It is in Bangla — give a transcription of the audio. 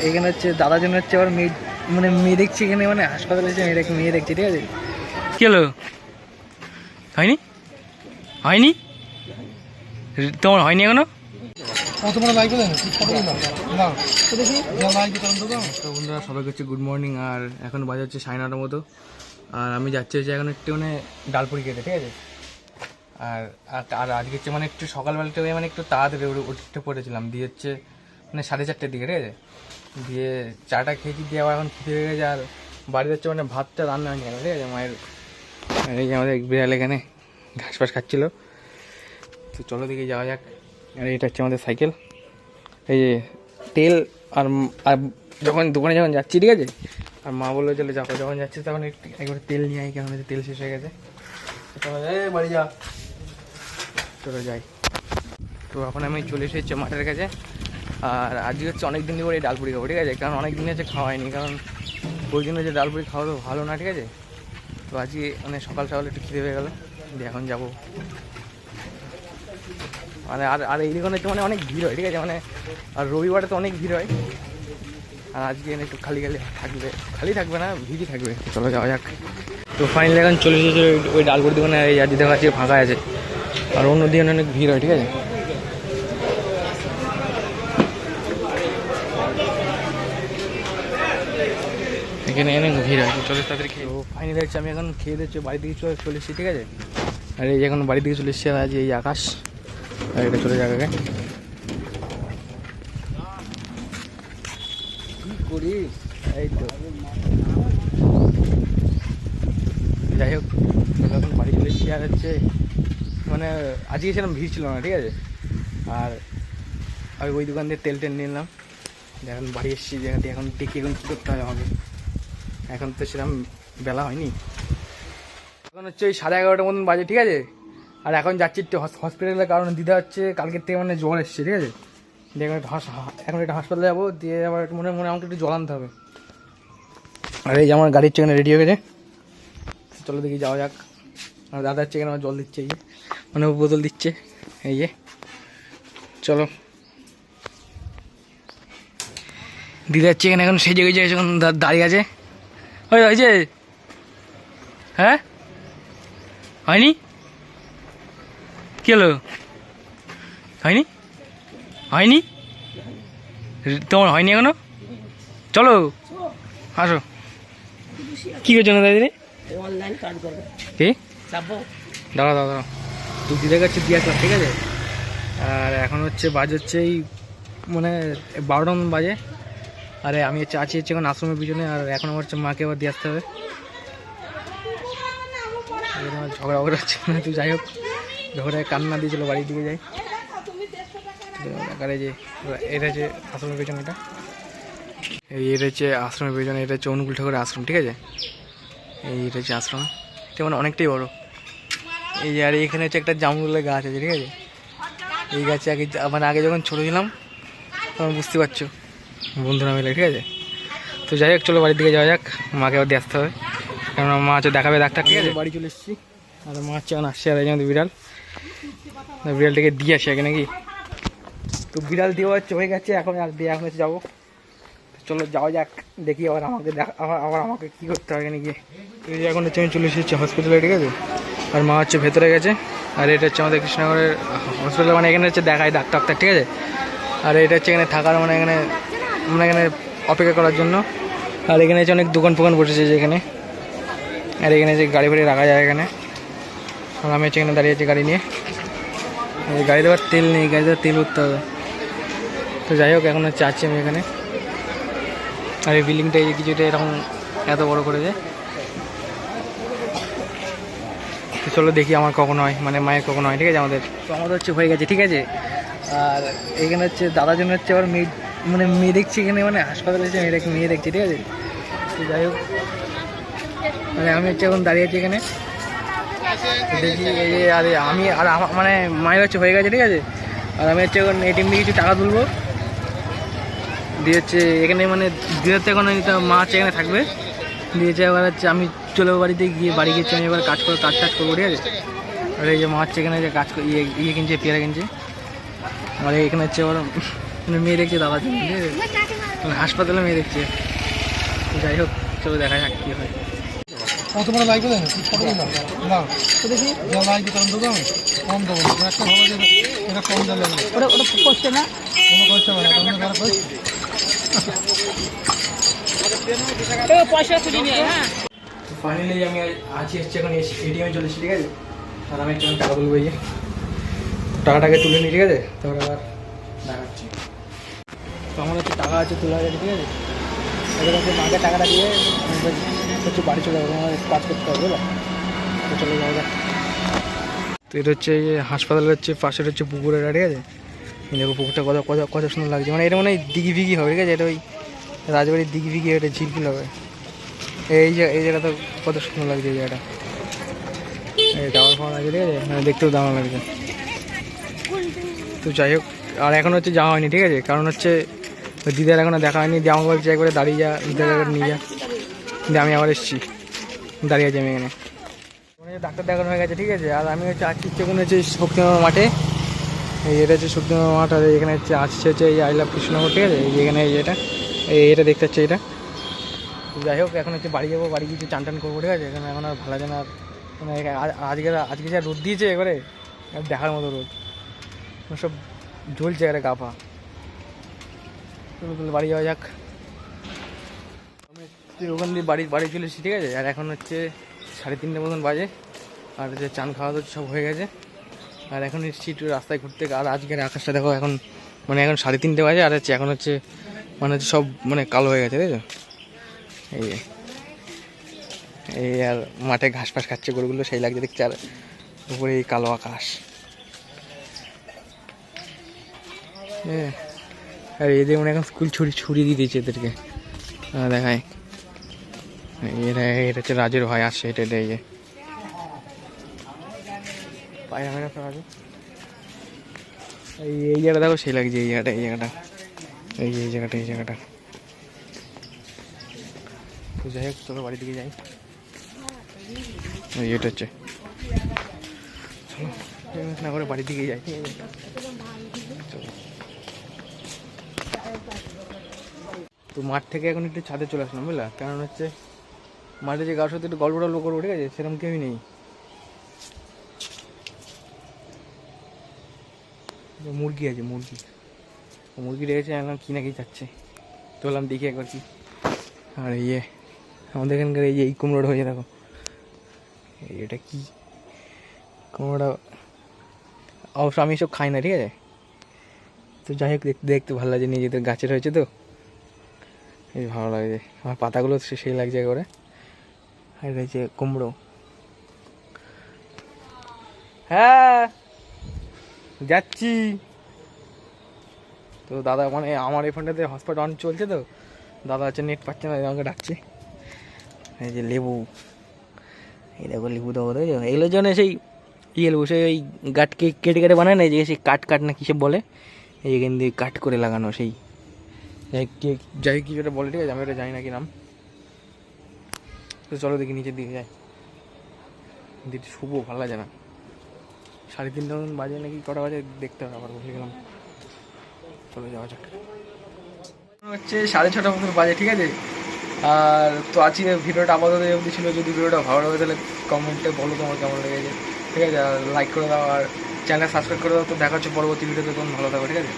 এখানে হচ্ছে দাদার জন্য হচ্ছে আবার মেয়ে মানে মেয়ে দেখছি এখানে মানে হাসপাতালে এসে মেয়ে দেখ- মেয়ে দেখছি ঠিক আছে? কি হলো? হয়নি? হয়নি? তোমার হয়নি এখনও? বন্ধুরা সবাইকে হচ্ছে গুড মর্নিং আর এখন বাজে হচ্ছে সাড়ে নটার মতো। আর আমি যাচ্ছি হচ্ছে এখন একটু মানে ডালপুরি খেতে ঠিক আছে? আর আর- আর আজকে হচ্ছে মানে একটু সকালবেলাটা মানে একটু তাড়াতাড়ি উঠে- উঠতে পড়েছিলাম। দিয়ে হচ্ছে মানে সাড়ে চারটের দিকে ঠিক আছে? দিয়ে চাটা খেয়েছি দিয়ে আবার এখন খেতে হয়ে গেছে আর বাড়িতে হচ্ছে মানে ভাতটা রান্না হয়নি ঠিক আছে? মায়ের, এই যে আমাদের বিড়াল এখানে ঘাস ফাস খাচ্ছিল। তো চলো দিকে যাওয়া যাক। আর এটা হচ্ছে আমাদের সাইকেল। এই যে তেল আর আর যখন দোকানে যখন যাচ্ছি, ঠিক আছে? আর মা বলল, চলে যাব যখন যাচ্ছি, তখন একবার তেল নিয়ে আই কেমন তেল শেষ হয়ে গেছে। বাড়ি যা। চলো যাই। তো এখন আমি চলে এসেছি মাঠের কাছে। আর আজকে হচ্ছে অনেক দিন পরে এই ডালপুরি খাব, ঠিক আছে? কারণ অনেক দিন হচ্ছে খাওয়াইনি কারণ ওই জন্য যে ডালপুরি খাওয়া তো ভালো না, ঠিক আছে? তো আজকে মানে সকাল সকাল একটু খিদে হয়ে গেলো, দিয়ে এখন যাব। মানে আর আর এই দোকানে তো মানে অনেক ভিড় হয়, ঠিক আছে? মানে আর রবিবারে তো অনেক ভিড় হয়। আর আজকে এখানে একটু খালি খালি থাকবে খালি থাকবে না ভিড়ই থাকবে। চলো যাওয়া যাক। তো ফাইনালি এখন চলে এসেছে ওই- ডালপুরি দোকানে, এই আজ দেখা যাচ্ছে ফাঁকা আছে। আর অন্য দিকে অনেক ভিড় হয়, ঠিক আছে? এখানে অনেক ভিড় তো চলে তাদের খেয়ে ফাইনালি হচ্ছে আমি এখন খেয়ে দিচ্ছি বাড়ি দিকে চলে চলে এসেছি ঠিক আছে? আর এই যে এখন বাড়ি দিকে চলে এসেছি আর আজ এই আকাশ। আর এটা চলে যাবে কি করি এই তো। যাই হোক এখন বাড়ি চলে এসেছি আর হচ্ছে মানে আজকে সেরকম ভিড় ছিল না ঠিক আছে? আর আমি ওই দোকান দিয়ে তেল টেল নিলাম এখন বাড়ি এসেছি যেখান থেকে এখন দেখি এখন কী করতে হয় আমাকে। এখন তো সেরকম বেলা হয়নি। এখন হচ্ছে ওই সাড়ে এগারোটার মতন বাজে, ঠিক আছে? আর এখন যাচ্ছি একটু হসপিটালের কারণে দিদা হচ্ছে কালকের থেকে মানে জ্বর এসছে, ঠিক আছে? এখন এখন একটা হাসপাতালে যাব, দিয়ে আবার মনে মনে আমাকে একটু জল আনতে হবে। আর এই যে আমার গাড়ির চেখানে রেডি হয়ে গেছে। চলো দেখি যাওয়া যাক। আর দাদার চেখানে আমার জল দিচ্ছে, এই যে। মানে বোতল দিচ্ছে, এই যে। চলো। দিদার চেখানে এখন সেজে গেছে এখন দাঁড়িয়ে আছে। ওই ওই যে হ্যাঁ? হয়নি? কি হলো? হয়নি? হয়নি? তোমার হয়নি এখনও? চলো আসো। কি করছ না দাদি অনলাইন কাজ করবে। কি? দাঁড়া দাঁড়া দাঁড়া তুই দিদের কাছে দিয়ে আসলাম ঠিক আছে? আর এখন হচ্ছে বাজে হচ্ছে এই মানে বারোটা বাজে। আরে, আমি আছি হচ্ছে এখন আশ্রমের পিছনে, আর এখন আমার হচ্ছে মাকে আবার দিয়ে আসতে হবে। আমার ঝগড়া ফগড়া হচ্ছে। না তুই যাই হোক, ঝগড়ায় কান্না দিয়েছিল, বাড়ির দিকে যাই। এই যে, এটা হচ্ছে আশ্রমের পেছনে এটা। এই এটা হচ্ছে আশ্রমের পেছনে, এটা হচ্ছে অনুকূল ঠাকুরের আশ্রম, ঠিক আছে? এই এটা হচ্ছে আশ্রম। এটা মানে অনেকটাই বড়। এই যে, আর এখানে হচ্ছে একটা জামরুলের গাছ আছে, ঠিক আছে? এই গাছে আগে মানে আগে যখন ছোটো ছিলাম, তখন বুঝতে পারছ। বন্ধুরা মিলে ঠিক আছে? তো যাই হোক চলো বাড়ির দিকে যাওয়া যাক। মাকে আবার দিয়ে আসতে হবে। কারণ মা হচ্ছে দেখাবে ডাক্তার ঠিক আছে? বাড়ি চলে এসেছি। আর মা হচ্ছে এখন আসছে আর এই বিড়াল। বিড়ালটাকে দিয়ে আসি আগে নাকি? তো বিড়াল দিয়ে হচ্ছে হয়ে গেছে এখন আর দিয়ে এখন হচ্ছে যাব চলো যাওয়া যাক দেখি আবার আমাকে দেখা আবার আবার আমাকে কী করতে হবে এখানে গিয়ে তো এই এখন হচ্ছে আমি চলে এসেছি হসপিটালে ঠিক আছে? আর মা হচ্ছে ভেতরে গেছে। আর এটা হচ্ছে আমাদের কৃষ্ণনগরের হসপিটাল মানে এখানে হচ্ছে দেখায় ডাক্তার ঠিক আছে? আর এটা হচ্ছে এখানে থাকার মানে এখানে মানে এখানে অপেক্ষা করার জন্য। আর এখানে হচ্ছে অনেক দোকান ফোকান বসেছে যে এখানে। আর এখানে যে গাড়ি ফাড়ি রাখা যায় এখানে। আর আমি হচ্ছে এখানে দাঁড়িয়ে আছি গাড়ি নিয়ে। গাড়ি দেওয়ার তেল নেই গাড়ি তেল উঠতে হবে। তো যাই হোক, এখন হচ্ছে আছি আমি এখানে। আর এই বিল্ডিংটা এই কিছুটা এরকম এত বড় করেছে তো চলো দেখি আমার কখন হয় মানে মায়ের কখন হয়, ঠিক আছে আমাদের? তো আমাদের হচ্ছে হয়ে গেছে, ঠিক আছে? আর এখানে হচ্ছে দাদার জন্য হচ্ছে আবার মেয়ে মানে মেয়ে দেখছি এখানে মানে হাসপাতালে এসে মেয়ে দেখছি মেয়ে দেখছি, ঠিক আছে? যাই হোক মানে আমি হচ্ছে এখন দাঁড়িয়ে আছি এখানে। দেখি এই যে, আরে আমি, আর মানে মায়ের হচ্ছে হয়ে গেছে, ঠিক আছে? আর আমি হচ্ছে এখন এটিএম দিয়ে কিছু টাকা তুলবো। দিয়ে হচ্ছে এখানে মানে দিনের থেকে এখন মা হচ্ছে এখানে থাকবে। দিয়েছে এবার হচ্ছে আমি চলে বাড়িতে, গিয়ে বাড়ি গেছি আমি এবার কাজ করে কাজ টাজ করব, ঠিক আছে? আর এই যে মা হচ্ছে এখানে যে কাজ ইয়ে ইয়ে কিনছে, পেয়ারা কিনছে। আর এখানে হচ্ছে মানে মেয়ে দেখছে দাদা ঠিক মানে হাসপাতালে মেয়ে দেখছে। যাই হোক চলো দেখা যাক কী হয়। কত বড় না। দেখি যা দেবো কম দেবো একটা ভালো এটা কম ওটা ওটা করছে না? কোনো কষ্ট না। খারাপ হয় এ, পয়সা তুলি নিয়ে হ্যাঁ। ফাইনালি আমি আছি এসছি এখন এটিএমে চলেছি ঠিক আছে? আর আমি একটু টাকা তুলবো টাকাটাকে তুলে নিই ঠিক আছে? তারপরে আবার দেখাচ্ছি। তো আমার হচ্ছে টাকা আছে তোলা আছে ঠিক আছে? এবার মাকে টাকাটা দিয়ে হচ্ছে বাড়ি চলে যাব, আমার কাজ করতে হবে, বুঝলো? তো চলে যাওয়া যাক। তো এটা হচ্ছে হাসপাতালের হচ্ছে পাশের হচ্ছে পুকুরের ঠিক আছে? দেখো পুকুরটা কত কত কত সুন্দর লাগছে। মানে এটা মানে দিঘি ফিঘি হবে, ঠিক আছে? এটা ওই রাজবাড়ির দিঘি ফিঘি এটা ঝিলফিল হবে। এই যে, এই জায়গাটা কত সুন্দর লাগছে, এই জায়গাটা। এই ফাওয়ার আছে, ঠিক আছে? মানে দেখতেও দারুণ লাগছে। তো যাই হোক, আর এখন হচ্ছে যাওয়া হয়নি, ঠিক আছে? কারণ হচ্ছে ওই দিদার এখনও দেখা হয়নি, দিয়ে আমাকে বলছে একবারে দাঁড়িয়ে যা দিদার একবার নিয়ে যা। দিয়ে আমি আবার এসেছি, দাঁড়িয়ে আছি আমি এখানে। ডাক্তার দেখানো হয়ে গেছে, ঠিক আছে? আর আমি হচ্ছে আজকে এখানে হচ্ছে শক্তিনগর মাঠে। এই এটা হচ্ছে শক্তিনগর মাঠ, আর এখানে হচ্ছে আসছে হচ্ছে এই আই লাভ কৃষ্ণনগর, ঠিক আছে? এখানে এই এটা এই এটা দেখতে হচ্ছে এটা। যাই হোক, এখন হচ্ছে বাড়ি যাব, বাড়ি গিয়ে চান টান করব, ঠিক আছে? এখানে এখন আর ভালো লাগে না আর মানে আজকে আজকে যা রোদ দিয়েছে এবারে দেখার মতো রোদ। মানে সব ঝুলছে এবারে গাফা বাড়ি যাওয়া যাক। আমি ওখান দিয়ে বাড়ি বাড়ি চলে এসেছি ঠিক আছে? আর এখন হচ্ছে সাড়ে তিনটে মতন বাজে। আর হচ্ছে চান খাওয়া তো সব হয়ে গেছে। আর এখন এসেছি একটু রাস্তায় ঘুরতে। আর আজকের আকাশটা দেখো এখন মানে এখন সাড়ে তিনটে বাজে। আর হচ্ছে এখন হচ্ছে মানে হচ্ছে সব মানে কালো হয়ে গেছে তো? এই এই আর মাঠে ঘাস ফাস খাচ্ছে গরুগুলো সেই লাগছে দেখছি। আর উপরে এই কালো আকাশ। এ, আর এদের মনে এখন স্কুল ছুরি ছুরি দিয়ে দিয়েছে এদেরকে। দেখায় এটা এটা হচ্ছে রাজের ভাই, আসছে এটা এটা, এই যে। পায়রা এই এই জায়গাটা দেখো, সেই লাগছে, এই জায়গাটা এই জায়গাটা। এই এই জায়গাটা এই জায়গাটা। তো যাই হোক, চলো বাড়ি দিকে যাই। এই এটা হচ্ছে। না করে বাড়ির দিকে যাই। তো মাঠ থেকে এখন একটু ছাদে চলে আসলাম, বুঝলা? কারণ হচ্ছে মাঠে যে কারোর সাথে একটু গল্প টল্প করব, ঠিক আছে? সেরকম কেউই নেই। মুরগি আছে, মুরগি। মুরগি রেখেছে, আমি কি না কি যাচ্ছে তো বললাম, দেখি একবার কি। আর ইয়ে আমাদের এখানকার এই যে এই কুমড়োটা হয়েছে, দেখো। এটা কি? কুমড়োটা অবশ্য আমি এসব খাই না, ঠিক আছে? তো যাই হোক দেখতে দেখতে ভালো লাগে নিজেদের গাছের হয়েছে তো। এই ভালো লাগছে আমার পাতাগুলো সেই লাগছে করে আর রয়েছে কুমড়ো। হ্যাঁ যাচ্ছি। তো দাদা মানে আমার এই ফোনটাতে হসপিটাল অন চলছে তো। দাদা হচ্ছে নেট পাচ্ছে না, আমাকে ডাকছে। এই যে লেবু। এই দেখো, লেবু দেবো দেখো এগুলোর জন্য সেই ইয়ে লেবু সেই ওই গাট কে- কেটে কেটে বানায় না যে সেই কাট কাট না কিসে বলে? এই এখান দিয়ে কাট করে লাগানো সেই কে যাই কি যেটা বলে, ঠিক আছে? আমি ওটা জানি না কি নাম। তো চলো দেখি, নিচের দিকে যাই। দিদি শুভ, ভালো লাগে না। সাড়ে তিনটা মতন বাজে নাকি, কটা বাজে? দেখতে হবে আবার বসে গেলাম। চলে যাওয়া যাক। হচ্ছে সাড়ে ছটা মতন বাজে, ঠিক আছে? আর তো আজকে ভিডিওটা আপাতত অবধি ছিল। যদি ভিডিওটা ভালো লাগে, তাহলে কমেন্টে বলো তোমার কেমন লেগেছে। ঠিক আছে? আর লাইক করে দাও, আর চ্যানেল সাবস্ক্রাইব করে দাও। তো দেখা হচ্ছে পরবর্তী ভিডিওতে তখন ভালো থাকো, ঠিক আছে?